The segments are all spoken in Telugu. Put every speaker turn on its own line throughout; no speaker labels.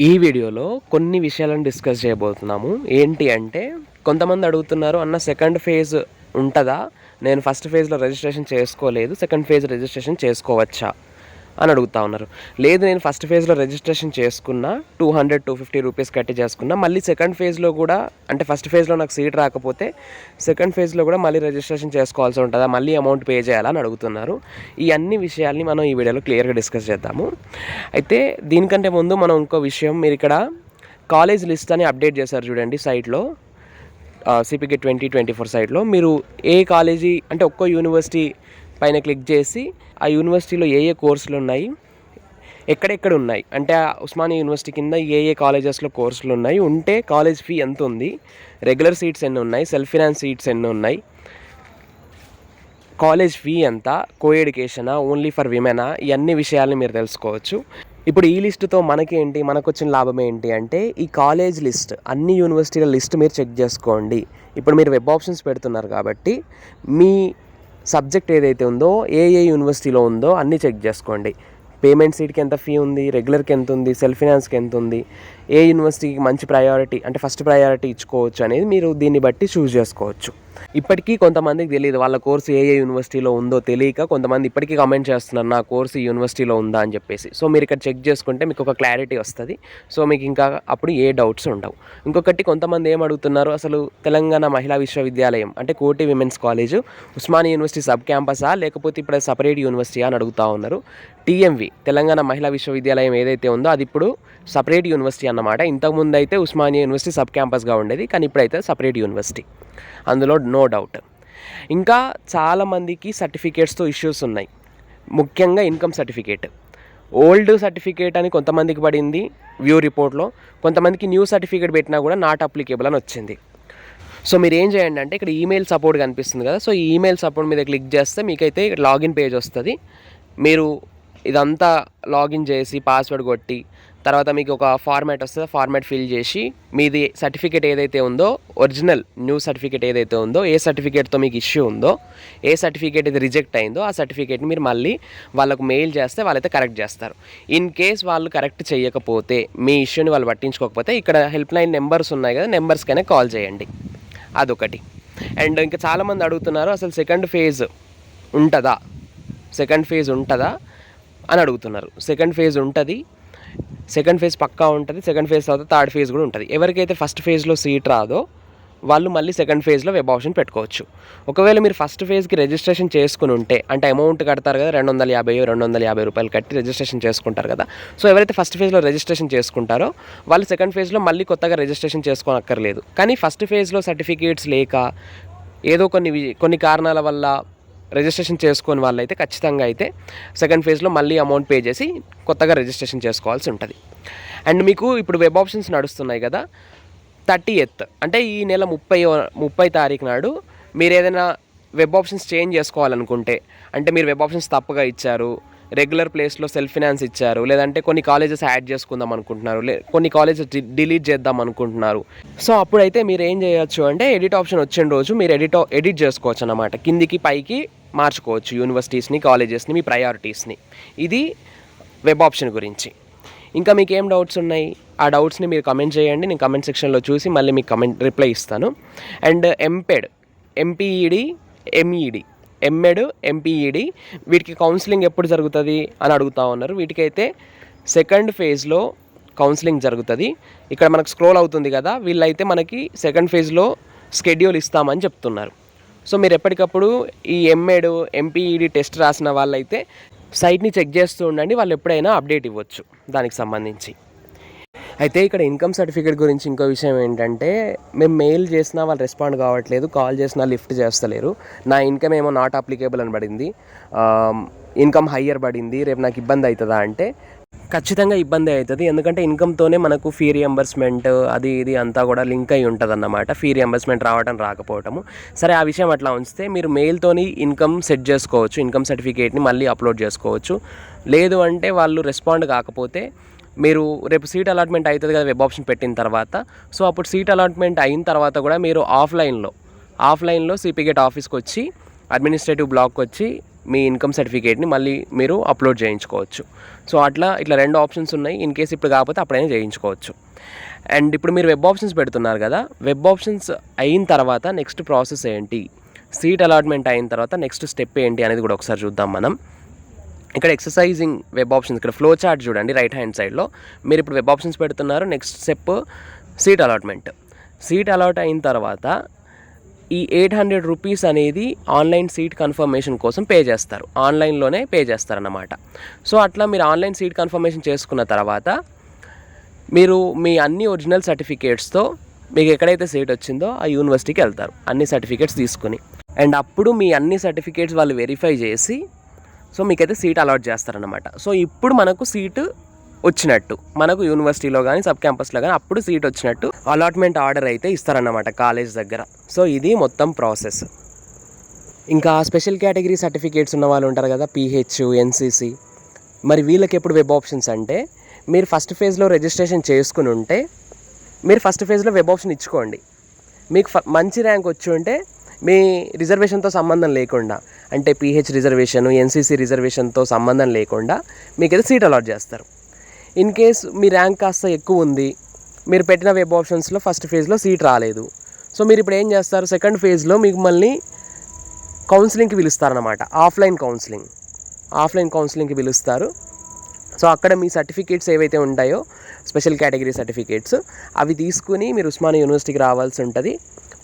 ఈ వీడియోలో కొన్ని విషయాలను డిస్కస్ చేయబోతున్నాము. ఏంటి అంటే కొంతమంది అడుగుతున్నారు అన్న సెకండ్ ఫేజ్ ఉంటుందా? నేను ఫస్ట్ ఫేజ్లో రిజిస్ట్రేషన్ చేసుకోలేదు సెకండ్ ఫేజ్ రిజిస్ట్రేషన్ చేసుకోవచ్చా? అని అడుగుతా ఉన్నారు. లేదు నేను ఫస్ట్ ఫేజ్లో రిజిస్ట్రేషన్ చేసుకున్నా two hundred two fifty rupees కట్టి చేసుకున్నా. మళ్ళీ సెకండ్ ఫేజ్లో కూడా అంటే ఫస్ట్ ఫేజ్లో నాకు సీట్ రాకపోతే సెకండ్ ఫేజ్లో కూడా మళ్ళీ రిజిస్ట్రేషన్ చేసుకోవాల్సి ఉంటుందా? మళ్ళీ అమౌంట్ పే చేయాలని అడుగుతున్నారు. ఈ అన్ని విషయాల్ని మనం ఈ వీడియోలో క్లియర్గా డిస్కస్ చేద్దాము. అయితే దీనికంటే ముందు మనం ఇంకో విషయం మీరు ఇక్కడ కాలేజ్ లిస్ట్ అని అప్డేట్ చేశారు చూడండి సైట్లో సిపికే ట్వంటీ ట్వంటీ ఫోర్ సైట్లో మీరు ఏ కాలేజీ అంటే ఒక్కో యూనివర్సిటీ పైన క్లిక్ చేసి ఆ యూనివర్సిటీలో ఏ ఏ కోర్సులు ఉన్నాయి ఎక్కడెక్కడ ఉన్నాయి. అంటే ఆ ఉస్మానియా యూనివర్సిటీ కింద ఏ ఏ కాలేజెస్లో కోర్సులు ఉన్నాయి ఉంటే కాలేజ్ ఫీ ఎంత ఉంది రెగ్యులర్ సీట్స్ ఎన్ని ఉన్నాయి సెల్ఫ్ ఫినాన్స్ సీట్స్ ఎన్ని ఉన్నాయి కాలేజ్ ఫీ ఎంత కో ఎడ్యుకేషనా ఓన్లీ ఫర్ విమెనా ఇవన్నీ విషయాల్ని మీరు తెలుసుకోవచ్చు. ఇప్పుడు ఈ లిస్టుతో మనకేంటి మనకు వచ్చిన లాభం ఏంటి అంటే ఈ కాలేజ్ లిస్ట్ అన్ని యూనివర్సిటీల లిస్ట్ మీరు చెక్ చేసుకోండి. ఇప్పుడు మీరు వెబ్ ఆప్షన్స్ పెడుతున్నారు కాబట్టి మీ సబ్జెక్ట్ ఏదైతే ఉందో ఏ ఏ యూనివర్సిటీలో ఉందో అన్నీ చెక్ చేసుకోండి. పేమెంట్ సీట్కి ఎంత ఫీ ఉంది రెగ్యులర్కి ఎంత ఉంది సెల్ఫ్ ఫినాన్స్కి ఎంత ఉంది ఏ యూనివర్సిటీకి మంచి ప్రయారిటీ అంటే ఫస్ట్ ప్రయారిటీ ఇచ్చుకోవచ్చు అనేది మీరు దీన్ని బట్టి చూస్ చేసుకోవచ్చు. ఇప్పటికీ కొంతమందికి తెలియదు వాళ్ళ కోర్సు ఏ ఏ యూనివర్సిటీలో ఉందో తెలియక కొంతమంది ఇప్పటికీ కమెంట్ చేస్తున్నారు నా కోర్సు ఈ యూనివర్సిటీలో ఉందా? అని చెప్పేసి. సో మీరు ఇక్కడ చెక్ చేసుకుంటే మీకు ఒక క్లారిటీ వస్తుంది. సో మీకు ఇంకా అప్పుడు ఏ డౌట్స్ ఉండవు. ఇంకొకటి కొంతమంది ఏం అడుగుతున్నారు? అసలు తెలంగాణ మహిళా విశ్వవిద్యాలయం అంటే Koti women's college Osmania university sub క్యాంపసా లేకపోతే ఇప్పుడు సపరేట్ యూనివర్సిటీ అని అడుగుతా ఉన్నారు. టీఎంవి తెలంగాణ మహిళా విశ్వవిద్యాలయం ఏదైతే ఉందో అది ఇప్పుడు సపరేట్ యూనివర్సిటీ అన్నమాట. ఇంతకుముందు అయితే ఉస్మానియా యూనివర్సిటీ సబ్ క్యాంపస్గా ఉండేది కానీ ఇప్పుడైతే సపరేట్ యూనివర్సిటీ. అందులో నో డౌట్. ఇంకా చాలామందికి సర్టిఫికేట్స్తో ఇష్యూస్ ఉన్నాయి. ముఖ్యంగా ఇన్కమ్ సర్టిఫికేట్. ఓల్డ్ సర్టిఫికేట్ అని కొంతమందికి పడింది వ్యూ రిపోర్ట్లో. కొంతమందికి న్యూ సర్టిఫికేట్ పెట్టినా కూడా నాట్ అప్లికేబుల్ అని వచ్చింది. సో మీరు ఏం చేయండి అంటే ఇక్కడ ఈమెయిల్ సపోర్ట్ కనిపిస్తుంది కదా సో ఈ ఈమెయిల్ సపోర్ట్ మీద క్లిక్ చేస్తే మీకైతే లాగిన్ పేజ్ వస్తుంది. మీరు ఇదంతా లాగిన్ చేసి పాస్వర్డ్ కొట్టి తర్వాత మీకు ఒక ఫార్మాట్ వస్తుంది. ఫార్మాట్ ఫిల్ చేసి మీది సర్టిఫికేట్ ఏదైతే ఉందో ఒరిజినల్ న్యూ సర్టిఫికేట్ ఏదైతే ఉందో ఏ సర్టిఫికేట్తో మీకు ఇష్యూ ఉందో ఏ సర్టిఫికేట్ ఇది రిజెక్ట్ అయిందో ఆ సర్టిఫికేట్ని మీరు మళ్ళీ వాళ్ళకు మెయిల్ చేస్తే వాళ్ళైతే కరెక్ట్ చేస్తారు. ఇన్ కేస్ వాళ్ళు కరెక్ట్ చేయకపోతే మీ ఇష్యూని వాళ్ళు పట్టించుకోకపోతే ఇక్కడ హెల్ప్ లైన్ నెంబర్స్ ఉన్నాయి కదా నెంబర్స్కైనా కాల్ చేయండి. అదొకటి. అండ్ ఇంకా చాలామంది అడుగుతున్నారు అసలు సెకండ్ ఫేజ్ ఉంటుందా? సెకండ్ ఫేజ్ ఉంటుందా? అని అడుగుతున్నారు. సెకండ్ ఫేజ్ ఉంటుంది సెకండ్ ఫేజ్ పక్కా ఉంటుంది సెకండ్ ఫేజ్ తర్వాత థర్డ్ ఫేజ్ కూడా ఉంటుంది. ఎవరికైతే ఫస్ట్ ఫేజ్లో సీట్ రాదో వాళ్ళు మళ్ళీ సెకండ్ ఫేజ్లో వెబ్ ఆప్షన్ పెట్టుకోవచ్చు. ఒకవేళ మీరు ఫస్ట్ ఫేజ్కి రిజిస్ట్రేషన్ చేసుకుని ఉంటే అంటే అమౌంట్ కడతారు కదా రెండు వందల యాభై రెండు వందల యాభై రూపాయలు కట్టి రిజిస్ట్రేషన్ చేసుకుంటారు కదా. సో ఎవరైతే ఫస్ట్ ఫేజ్లో రిజిస్ట్రేషన్ చేసుకుంటారో వాళ్ళు సెకండ్ ఫేజ్లో మళ్ళీ కొత్తగా రిజిస్ట్రేషన్ చేసుకోనక్కర్లేదు. కానీ ఫస్ట్ ఫేజ్లో సర్టిఫికేట్స్ లేక ఏదో కొన్ని కొన్ని కారణాల వల్ల రిజిస్ట్రేషన్ చేసుకొని వాళ్ళైతే ఖచ్చితంగా అయితే సెకండ్ ఫేజ్లో మళ్ళీ అమౌంట్ పే చేసి కొత్తగా రిజిస్ట్రేషన్ చేసుకోవాల్సి ఉంటుంది. అండ్ మీకు ఇప్పుడు వెబ్ ఆప్షన్స్ నడుస్తున్నాయి కదా థర్టీ ఎత్ అంటే ఈ నెల ముప్పై ముప్పై తారీఖు నాడు మీరు ఏదైనా వెబ్ ఆప్షన్స్ చేంజ్ చేసుకోవాలనుకుంటే అంటే మీరు వెబ్ ఆప్షన్స్ తప్పుగా ఇచ్చారు రెగ్యులర్ ప్లేస్లో సెల్ఫ్ ఫినాన్స్ ఇచ్చారు లేదంటే కొన్ని కాలేజెస్ యాడ్ చేసుకుందాం అనుకుంటున్నారు లే కొన్ని కాలేజెస్ డిలీట్ చేద్దాం అనుకుంటున్నారు. సో అప్పుడైతే మీరు ఏం చేయొచ్చు అంటే ఎడిట్ ఆప్షన్ వచ్చిన రోజు మీరు ఎడిట్ ఎడిట్ చేసుకోవచ్చు అన్నమాట. కిందికి పైకి మార్చుకోవచ్చు యూనివర్సిటీస్ని కాలేజెస్ని మీ ప్రయారిటీస్ని ఇది వెబ్ ఆప్షన్ గురించి. ఇంకా మీకు ఏం డౌట్స్ ఉన్నాయి? ఆ డౌట్స్ని మీరు కమెంట్ చేయండి. నేను కమెంట్ సెక్షన్లో చూసి మళ్ళీ మీకు కమెంట్ రిప్లై ఇస్తాను. And MPEd MPEd MEd MEd MPEd వీటికి కౌన్సిలింగ్ ఎప్పుడు జరుగుతుంది అని అడుగుతా ఉన్నారు. వీటికైతే సెకండ్ ఫేజ్లో కౌన్సిలింగ్ జరుగుతుంది. ఇక్కడ మనకు స్క్రోల్ అవుతుంది కదా వీళ్ళైతే మనకి సెకండ్ ఫేజ్లో షెడ్యూల్ ఇస్తామని చెప్తున్నారు. సో మీరు ఎప్పటికప్పుడు ఈ ఎంఏడు ఎంపీఈడి టెస్ట్ రాసిన వాళ్ళైతే సైట్ని చెక్ చేస్తూ ఉండండి వాళ్ళు ఎప్పుడైనా అప్డేట్ ఇవ్వచ్చు దానికి సంబంధించి. అయితే ఇక్కడ ఇన్కమ్ సర్టిఫికేట్ గురించి ఇంకో విషయం ఏంటంటే మేము మెయిల్ చేసినా వాళ్ళు రెస్పాండ్ కావట్లేదు కాల్ చేసినా లిఫ్ట్ చేస్తలేరు. నా ఇన్కమ్ ఏమో నాట్ అప్లికేబుల్ అని పడింది. ఇన్కమ్ హయ్యర్ పడింది రేపు నాకు ఇబ్బంది అవుతుందా అంటే ఖచ్చితంగా ఇబ్బంది అవుతుంది. ఎందుకంటే ఇన్కమ్తోనే మనకు ఫీ రియంబర్స్మెంట్ అది ఇది అంతా కూడా లింక్ అయి ఉంటుంది అన్నమాట ఫీ రియంబర్స్మెంట్ రావడం రాకపోవటము. సరే ఆ విషయం అట్లా ఉంచితే మీరు మెయిల్తోని ఇన్కమ్ సెట్ చేసుకోవచ్చు. ఇన్కమ్ సర్టిఫికేట్ని మళ్ళీ అప్లోడ్ చేసుకోవచ్చు. లేదు అంటే వాళ్ళు రెస్పాండ్ కాకపోతే మీరు రేపు సీట్ అలాట్మెంట్ అవుతుంది కదా వెబ్ ఆప్షన్ పెట్టిన తర్వాత. సో అప్పుడు సీట్ అలాట్మెంట్ అయిన తర్వాత కూడా మీరు ఆఫ్లైన్లో ఆఫ్లైన్లో సిపిగేట్ ఆఫీస్కి వచ్చి అడ్మినిస్ట్రేటివ్ బ్లాక్ వచ్చి మీ ఇన్కమ్ సర్టిఫికేట్ని మళ్ళీ మీరు అప్లోడ్ చేయించుకోవచ్చు. సో అట్లా ఇట్లా రెండు ఆప్షన్స్ ఉన్నాయి. ఇన్ కేస్ ఇప్పుడు కాకపోతే అప్పుడైనా చేయించుకోవచ్చు. అండ్ ఇప్పుడు మీరు వెబ్ ఆప్షన్స్ పెడుతున్నారు కదా వెబ్ ఆప్షన్స్ అయిన తర్వాత నెక్స్ట్ ప్రాసెస్ ఏంటి? సీట్ అలాట్మెంట్ అయిన తర్వాత నెక్స్ట్ స్టెప్ ఏంటి అనేది కూడా ఒకసారి చూద్దాం మనం. ఇక్కడ ఎక్సర్సైజింగ్ వెబ్ ఆప్షన్స్ ఇక్కడ ఫ్లో చార్ట్ చూడండి రైట్ హ్యాండ్ సైడ్లో. మీరు ఇప్పుడు వెబ్ ఆప్షన్స్ పెడుతున్నారు next step seat allotment. Seat allot అయిన తర్వాత ఈ ఎయిట్ హండ్రెడ్ రూపీస్ అనేది ఆన్లైన్ సీట్ కన్ఫర్మేషన్ కోసం పే చేస్తారు. ఆన్లైన్లోనే పే చేస్తారన్నమాట. సో అట్లా మీరు ఆన్లైన్ సీట్ కన్ఫర్మేషన్ చేసుకున్న తర్వాత మీరు మీ అన్ని ఒరిజినల్ సర్టిఫికేట్స్తో మీకు ఎక్కడైతే సీట్ వచ్చిందో ఆ యూనివర్సిటీకి వెళ్తారు. అన్ని సర్టిఫికేట్స్ తీసుకుని. అండ్ అప్పుడు మీ అన్ని సర్టిఫికేట్స్ వాళ్ళు వెరిఫై చేసి సో మీకైతే సీట్ అలాట్ చేస్తారనమాట సో ఇప్పుడు మనకు సీటు వచ్చినట్టు. మనకు యూనివర్సిటీలో కానీ సబ్ క్యాంపస్లో కానీ అప్పుడు సీట్ వచ్చినట్టు అలాట్మెంట్ ఆర్డర్ అయితే ఇస్తారన్నమాట కాలేజ్ దగ్గర. సో ఇది మొత్తం ప్రాసెస్ ఇంకా స్పెషల్ కేటగిరీ సర్టిఫికేట్స్ ఉన్న వాళ్ళు ఉంటారు కదా పీహెచ్ ఎన్సీసీ మరి వీళ్ళకి ఎప్పుడు వెబ్ ఆప్షన్స్ అంటే మీరు ఫస్ట్ ఫేజ్లో రిజిస్ట్రేషన్ చేసుకుని ఉంటే మీరు ఫస్ట్ ఫేజ్లో వెబ్ ఆప్షన్ ఇచ్చుకోండి. మీకు ఫ- మంచి ర్యాంక్ వచ్చి ఉంటే మీ రిజర్వేషన్తో సంబంధం లేకుండా అంటే పీహెచ్ రిజర్వేషన్ ఎన్సీసీ రిజర్వేషన్తో సంబంధం లేకుండా మీకైతే సీట్ అలాట్ చేస్తారు. ఇన్ కేస్ మీ ర్యాంక్ కాస్త ఎక్కువ ఉంది మీరు పెట్టిన వెబ్ ఆప్షన్స్లో ఫస్ట్ ఫేజ్లో సీట్ రాలేదు. సో మీరు ఇప్పుడు ఏం చేస్తారు? సెకండ్ ఫేజ్లో మీకు మళ్ళీ కౌన్సిలింగ్కి పిలుస్తారనమాట ఆఫ్లైన్ కౌన్సిలింగ్ ఆఫ్లైన్ కౌన్సిలింగ్కి పిలుస్తారు. సో అక్కడ మీ సర్టిఫికేట్స్ ఏవైతే ఉంటాయో స్పెషల్ కేటగిరీ సర్టిఫికేట్స్ అవి తీసుకుని మీరు ఉస్మానియా యూనివర్సిటీకి రావాల్సి ఉంటుంది.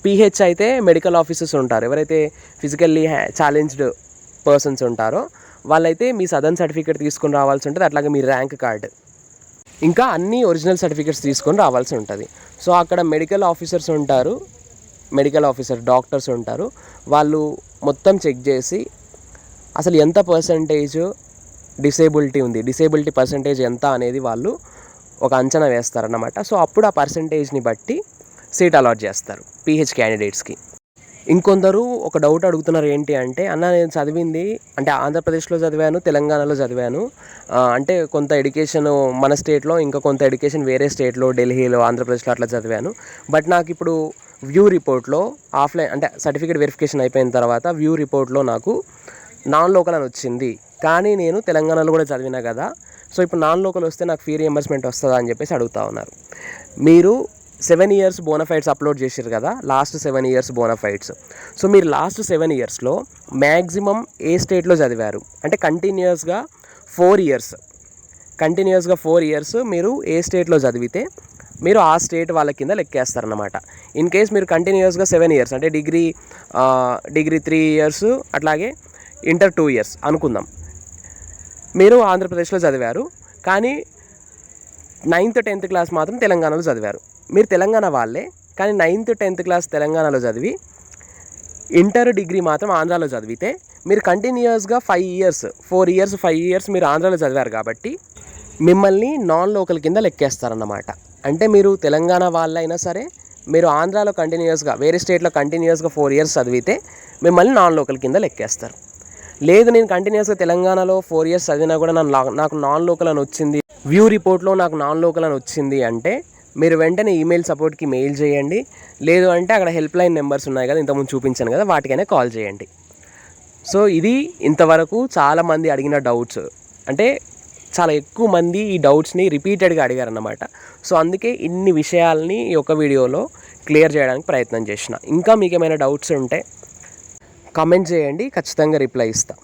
పీహెచ్ అయితే మెడికల్ ఆఫీసర్స్ ఉంటారు. ఎవరైతే ఫిజికల్లీ ఛాలెంజ్డ్ పర్సన్స్ ఉంటారో వాళ్ళైతే మీ సదన్ సర్టిఫికేట్ తీసుకుని రావాల్సి ఉంటుంది. అట్లాగే మీ ర్యాంక్ కార్డ్ ఇంకా అన్ని ఒరిజినల్ సర్టిఫికేట్స్ తీసుకొని రావాల్సి ఉంటుంది. సో అక్కడ మెడికల్ ఆఫీసర్స్ ఉంటారు మెడికల్ ఆఫీసర్ డాక్టర్స్ ఉంటారు. వాళ్ళు మొత్తం చెక్ చేసి అసలు ఎంత పర్సంటేజ్ డిసేబిలిటీ ఉంది డిసేబిలిటీ పర్సంటేజ్ ఎంత అనేది వాళ్ళు ఒక అంచనా వేస్తారన్నమాట. సో అప్పుడు ఆ పర్సంటేజ్ని బట్టి సీట్ అలాట్ చేస్తారు పీహెచ్ క్యాండిడేట్స్కి ఇంకొందరు ఒక డౌట్ అడుగుతున్నారు ఏంటి అంటే అన్న నేను చదివింది అంటే ఆంధ్రప్రదేశ్లో చదివాను తెలంగాణలో చదివాను. అంటే కొంత ఎడ్యుకేషన్ మన స్టేట్లో ఇంకా కొంత ఎడ్యుకేషన్ వేరే స్టేట్లో ఢిల్లీలో ఆంధ్రప్రదేశ్లో అట్లా చదివాను. బట్ నాకు ఇప్పుడు వ్యూ రిపోర్ట్లో ఆఫ్లైన్ అంటే సర్టిఫికేట్ వెరిఫికేషన్ అయిపోయిన తర్వాత వ్యూ రిపోర్ట్లో నాకు నాన్ లోకల్ అని వచ్చింది. కానీ నేను తెలంగాణలో కూడా చదివినా కదా సో ఇప్పుడు నాన్ లోకల్ వస్తే నాకు ఫీ రియంబర్స్మెంట్ వస్తుందా అని చెప్పేసి అడుగుతా ఉన్నారు. మీరు సెవెన్ ఇయర్స్ బోనఫైడ్స్ అప్లోడ్ చేశారు కదా last seven years bonafides so మీరు లాస్ట్ సెవెన్ ఇయర్స్లో మ్యాక్సిమం ఏ స్టేట్లో చదివారు? అంటే కంటిన్యూస్గా ఫోర్ ఇయర్స్ కంటిన్యూస్గా ఫోర్ ఇయర్స్ మీరు ఏ స్టేట్లో చదివితే మీరు ఆ స్టేట్ వాళ్ళ కింద లెక్కేస్తారనమాట ఇన్ కేస్ మీరు కంటిన్యూస్గా సెవెన్ ఇయర్స్ అంటే డిగ్రీ డిగ్రీ త్రీ ఇయర్స్ అట్లాగే ఇంటర్ టూ ఇయర్స్ అనుకుందాం. మీరు ఆంధ్రప్రదేశ్లో చదివారు కానీ నైన్త్ టెన్త్ క్లాస్ మాత్రం తెలంగాణలో చదివారు. మీరు తెలంగాణ వాళ్ళే కానీ నైన్త్ టెన్త్ క్లాస్ తెలంగాణలో చదివి ఇంటర్ డిగ్రీ మాత్రం ఆంధ్రాలో చదివితే మీరు కంటిన్యూస్గా five years four years five years మీరు ఆంధ్రాలో చదివారు కాబట్టి మిమ్మల్ని నాన్ లోకల్ కింద లెక్కేస్తారన్నమాట. అంటే మీరు తెలంగాణ వాళ్ళైనా సరే మీరు ఆంధ్రాలో కంటిన్యూస్గా వేరే స్టేట్లో కంటిన్యూస్గా ఫోర్ ఇయర్స్ చదివితే మిమ్మల్ని నాన్ లోకల్ కింద లెక్కేస్తారు. లేదు నేను కంటిన్యూస్గా తెలంగాణలో ఫోర్ ఇయర్స్ చదివినా కూడా నన్ను లా- నాకు నాన్ లోకల్ అని వచ్చింది. వ్యూ రిపోర్ట్లో నాకు నాన్ లోకల్ అని వచ్చింది అంటే మీరు వెంటనే ఈమెయిల్ సపోర్ట్కి మెయిల్ చేయండి. లేదు అంటే అక్కడ హెల్ప్ లైన్ నెంబర్స్ ఉన్నాయి కదా ఇంతకుముందు చూపించాను కదా వాటికైనా కాల్ చేయండి. సో ఇది ఇంతవరకు చాలామంది అడిగిన డౌట్స్ అంటే చాలా ఎక్కువ మంది ఈ డౌట్స్ని రిపీటెడ్గా అడిగారన్నమాట. సో అందుకే ఇన్ని విషయాల్ని ఈ ఒక వీడియోలో క్లియర్ చేయడానికి ప్రయత్నం చేసిన. ఇంకా మీకు ఏమైనా డౌట్స్ ఉంటే కామెంట్ చేయండి ఖచ్చితంగా రిప్లై ఇస్తాను